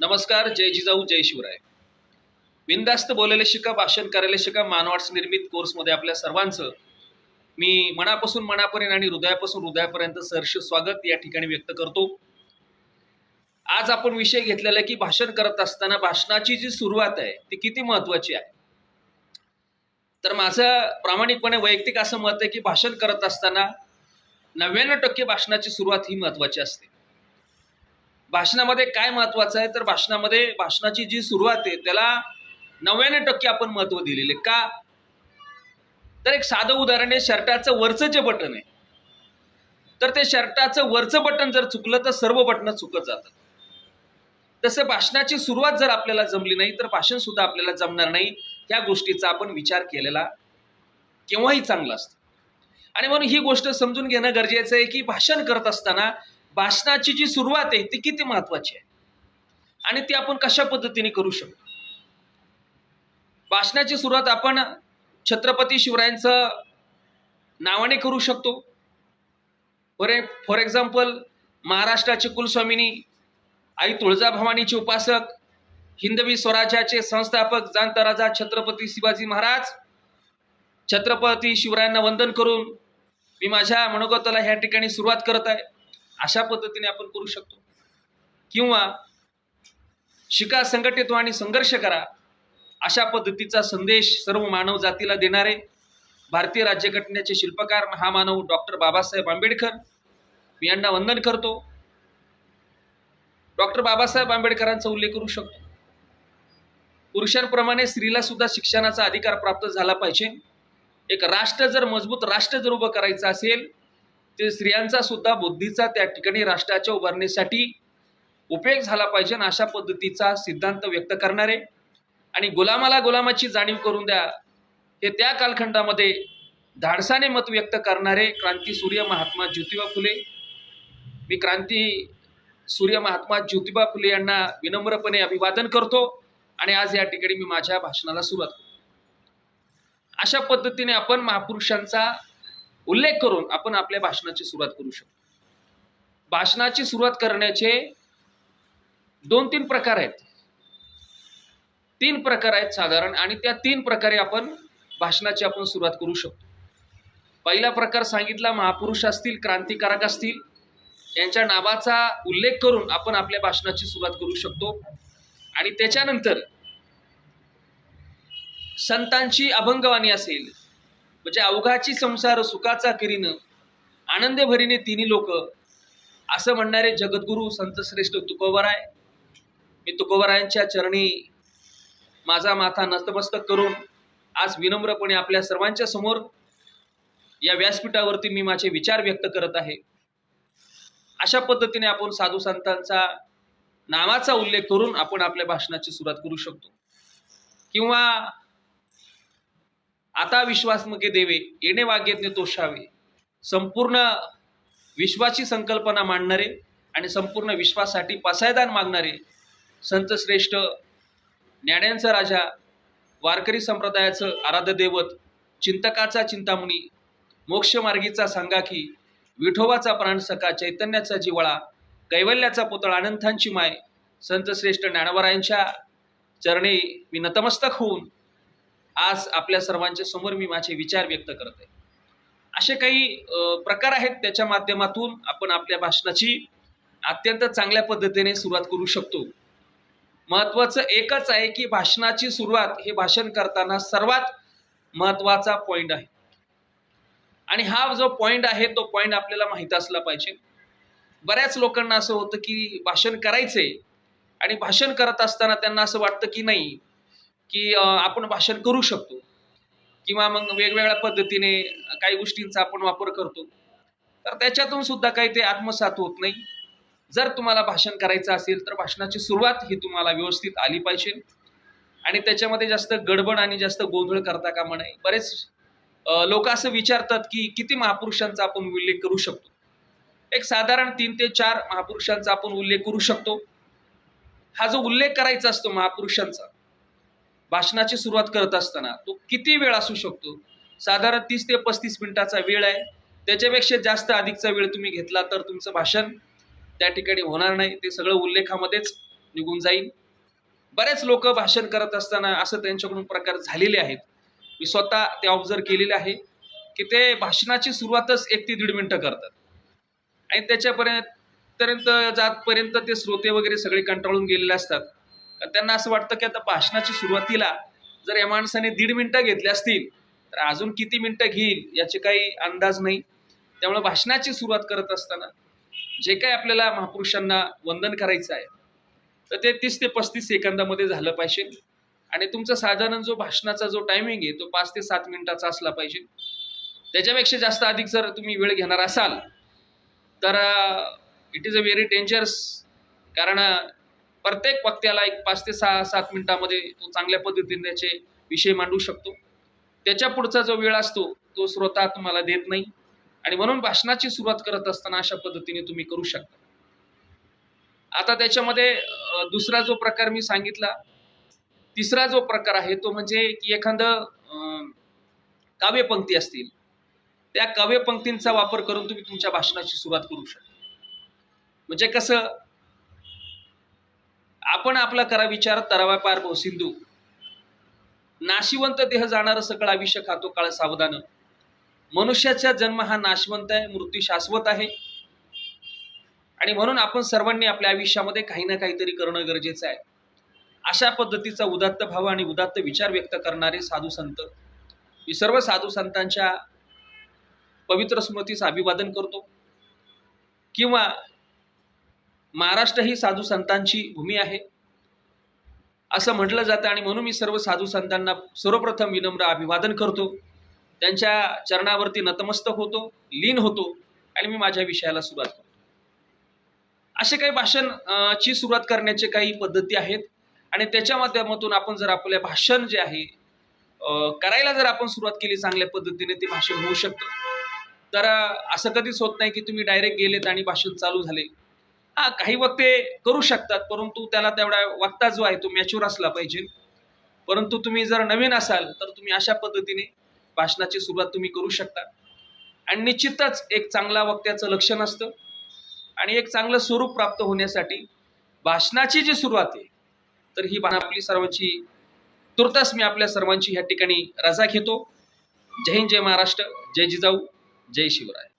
नमस्कार जय जिजाऊ जय शिवराय. बिंदास्त बोलायला शिका भाषण करायला शिका मानवार्ट्स निर्मित कोर्समध्ये आपल्या सर्वांचं मी मनापासून मनापर्यंत आणि हृदयापासून हृदयापर्यंत सहर्ष स्वागत या ठिकाणी व्यक्त करतो. आज आपण विषय घेतलेला आहे की भाषण करत असताना भाषणाची जी सुरुवात आहे ती किती महत्वाची आहे? तर माझं प्रामाणिकपणे वैयक्तिक असं मत आहे की भाषण करत असताना नव्याण्णव टक्के भाषणाची सुरुवात ही महत्वाची असते. भाषणामध्ये काय महत्वाचं आहे? तर भाषणामध्ये भाषणाची जी सुरुवात आहे त्याला नव्याण्णव टक्के आपण महत्त्व दिलेले. का? तर एक साधं उदाहरण आहे शर्टाचं वरचं जे बटन आहे तर ते शर्टाचं वरचं बटन जर चुकलं तर सर्व बटणं चुकत जातात. तसं भाषणाची सुरुवात जर आपल्याला जमली नाही तर भाषण सुद्धा आपल्याला जमणार नाही. या गोष्टीचा आपण विचार केलेला केव्हाही चांगला असतं. आणि म्हणून ही गोष्ट समजून घेणं गरजेचं आहे की भाषण करत असताना भाषणाची जी सुरुवात आहे ती किती महत्वाची आहे? आणि ती आपण कशा पद्धतीने करू शकतो? भाषणाची सुरुवात आपण छत्रपती शिवरायांचं नावाने करू शकतो. फॉर फॉर एक्झाम्पल महाराष्ट्राचे कुलस्वामिनी आई तुळजाभवानीचे उपासक हिंदवी स्वराज्याचे संस्थापक जाणता राजा छत्रपती शिवाजी महाराज छत्रपती शिवरायांना वंदन करून मी माझ्या मनोगताला ह्या ठिकाणी सुरुवात करत आहे. अशा पद्धतीने आपण करू शकतो. किंवा शिका संघटित आणि संघर्ष करा अशा पद्धतीचा संदेश सर्व मानव जातीला देणारे भारतीय राज्यघटनेचे शिल्पकार महामानव डॉक्टर बाबासाहेब आंबेडकर. मी यांना वंदन करतो. डॉक्टर बाबासाहेब आंबेडकरांचा उल्लेख करू शकतो. पुरुषांप्रमाणे स्त्रीला सुद्धा शिक्षणाचा अधिकार प्राप्त झाला पाहिजे. एक राष्ट्र जर मजबूत राष्ट्र जर उभं करायचं असेल ते स्त्रियांचा सुद्धा बुद्धीचा त्या ठिकाणी राष्ट्राच्या उभारणीसाठी उपयोग झाला पाहिजे आणि अशा पद्धतीचा सिद्धांत व्यक्त करणारे. आणि गुलामाला गुलामाची जाणीव करून द्या. हे त्या कालखंडामध्ये धाडसाने मत व्यक्त करणारे क्रांती सूर्य महात्मा ज्योतिबा फुले. मी क्रांती सूर्य महात्मा ज्योतिबा फुले यांना विनम्रपणे अभिवादन करतो आणि आज या ठिकाणी मी माझ्या भाषणाला सुरुवात करतो. अशा पद्धतीने आपण महापुरुषांचा उल्लेख करून आपण आपल्या भाषणाची सुरुवात करू शकतो. भाषणाची सुरुवात करण्याचे दोन तीन प्रकार आहेत. तीन प्रकार आहेत साधारण आणि त्या तीन प्रकारे आपण भाषणाची आपण सुरुवात करू शकतो. पहिला प्रकार सांगितला महापुरुष असतील क्रांतिकारक असतील यांच्या नावाचा उल्लेख करून आपण आपल्या भाषणाची सुरुवात करू शकतो. आणि त्याच्यानंतर संतांची अभंगवाणी असेल म्हणजे अवघाची संसार सुखाचा किरीनं आनंद भरीने तिन्ही लोक. असं म्हणणारे जगद्गुरू संतश्रेष्ठ तुकोबराय. मी तुकोबरायांच्या चरणी माझा माथा नतमस्तक करून आज विनम्रपणे आपल्या सर्वांच्या समोर या व्यासपीठावरती मी माझे विचार व्यक्त करत आहे. अशा पद्धतीने आपण साधू संतांचा नावाचा उल्लेख करून आपण आपल्या भाषणाची सुरुवात करू शकतो. किंवा आता विश्वासमुखे देवे येणे वाग्यज्ञ तोषावे. संपूर्ण विश्वाची संकल्पना मांडणारे आणि संपूर्ण विश्वासाठी पसायदान मागणारे संत श्रेष्ठ ज्ञाण्यांचा राजा वारकरी संप्रदायाचं आराध्य दैवत चिंतकाचा चिंतामणी मोक्षमार्गीचा सांगाखी विठोबाचा प्राणसखा चैतन्याचा जिवळा कैवल्याचा पुतळा अनंतांची माय संत श्रेष्ठ ज्ञानवरायांच्या चरणी मी नतमस्तक होऊन आज आपल्या सर्वांच्या समोर मी माझे विचार व्यक्त करत आहे असे काही प्रकार आहेत त्याच्या माध्यमातून आपण आपल्या भाषणाची अत्यंत चांगल्या पद्धतीने सुरुवात करू शकतो. महत्त्वाचं एकच आहे की भाषणाची सुरुवात हे भाषण करताना सर्वात महत्त्वाचा पॉईंट आहे. आणि हा जो पॉईंट आहे तो पॉईंट आपल्याला माहीत असला पाहिजे. बऱ्याच लोकांना असं होतं की भाषण करायचंय आणि भाषण करत असताना त्यांना असं वाटतं की नाही की आपण भाषण करू शकतो. किंवा मग वेगवेगळ्या पद्धतीने काही गोष्टींचा आपण वापर करतो. तर त्याच्यातून सुद्धा काही ते आत्मसात होत नाही. जर तुम्हाला भाषण करायचं असेल तर भाषणाची सुरुवात ही तुम्हाला व्यवस्थित आली पाहिजे. आणि त्याच्यामध्ये जास्त गडबड आणि जास्त गोंधळ करता कामा नये. बरेच लोक असं विचारतात की किती महापुरुषांचा आपण उल्लेख करू शकतो? एक साधारण तीन ते चार महापुरुषांचा आपण उल्लेख करू शकतो. हा जो उल्लेख करायचा असतो महापुरुषांचा भाषणाची सुरुवात करत असताना तो किती वेळ असू शकतो? साधारण तीस ते पस्तीस मिनिटाचा वेळ आहे. त्याच्यापेक्षा जास्त अधिकचा वेळ तुम्ही घेतला तर तुमचं भाषण त्या ठिकाणी होणार नाही. ते सगळं उल्लेखामध्येच निघून जाईल. बरेच लोक भाषण करत असताना असं त्यांच्याकडून प्रकार झालेले आहेत. मी स्वतः ते ऑब्झर्व केलेले आहे की ते भाषणाची सुरुवातच एक ते दीड मिनटं करतात. आणि त्याच्यापर्यंत पर्यंत जातपर्यंत ते श्रोते वगैरे सगळे कंटाळून गेलेले असतात. तर त्यांना असं वाटतं की आता भाषणाची सुरुवातीला जर या माणसाने दीड मिनटं घेतली असतील तर अजून किती मिनटं घेईल याचे काही अंदाज नाही. त्यामुळे भाषणाची सुरुवात करत असताना जे काही आपल्याला महापुरुषांना वंदन करायचं आहे तर ते तीस ते पस्तीस सेकंदामध्ये झालं पाहिजे. आणि तुमचा साधारण जो भाषणाचा जो टायमिंग आहे तो पाच ते सात मिनिटाचा असला पाहिजे. त्याच्यापेक्षा जास्त अधिक जर तुम्ही वेळ घेणार असाल तर it is a very dangerous कारण प्रत्येक वक्त्याला एक पाच ते सहा सात मिनिटामध्ये तो चांगल्या पद्धतीने त्याचे विषय मांडू शकतो. त्याच्या पुढचा जो वेळ असतो तो श्रोता तुम्हाला देत नाही. आणि म्हणून भाषणाची सुरुवात करत असताना अशा पद्धतीने तुम्ही करू शकता. आता त्याच्यामध्ये दुसरा जो प्रकार मी सांगितला तिसरा जो प्रकार आहे तो म्हणजे की एखादं काव्यपंक्ती असतील त्या काव्यपंक्तींचा वापर करून तुम्ही तुमच्या भाषणाची सुरुवात करू शकता. म्हणजे कसं आपण आपला करा विचार तरावा पार सिंधू. नाशिवंत देह जाणार सकळ आयुष्य खातो काळ सावधान. मनुष्याचा जन्म हा नाशवंत आहे मृत्यू शाश्वत आहे. आणि म्हणून आपण सर्वांनी आपल्या आयुष्यामध्ये काही ना काहीतरी करणं गरजेचं आहे. अशा पद्धतीचा उदात्त भाव आणि उदात्त विचार व्यक्त करणारे साधू संत. मी सर्व साधू संतांच्या पवित्र स्मृतीस अभिवादन करतो. किंवा महाराष्ट्र ही साधू संतांची भूमी आहे. असं म्हटलं जातं आणि म्हणून मी सर्व साधू संतांना सर्वप्रथम विनम्र अभिवादन करतो. त्यांच्या चरणावरती नतमस्तक होतो लीन होतो आणि मी माझ्या विषयाला सुरुवात करतो. असे काही भाषण ची सुरुवात करण्याचे काही पद्धती आहेत आणि त्याच्या माध्यमातून आपण जर आपले भाषण जे आहे करायला जर आपण सुरुवात केली चांगल्या पद्धतीने ते भाषण होऊ शकतं. तर असं कधीच होत नाही की तुम्ही डायरेक्ट गेलेत आणि भाषण चालू झाले. हा काही वक्ते करू शकतात परंतु त्याला तेवढा वक्ता जो आहे तो मॅच्युअर असला पाहिजे. परंतु तुम्ही जर नवीन असाल तर तुम्ही अशा पद्धतीने भाषणाची सुरुवात तुम्ही करू शकता. आणि निश्चितच एक चांगला वक्त्याचं लक्षण असतं. आणि एक चांगलं स्वरूप प्राप्त होण्यासाठी भाषणाची जी सुरुवात आहे तर ही भाषा आपली सर्वांची तुर्तास मी आपल्या सर्वांची ह्या ठिकाणी रजा घेतो. जय हिंद जय महाराष्ट्र जय जिजाऊ जय शिवराय.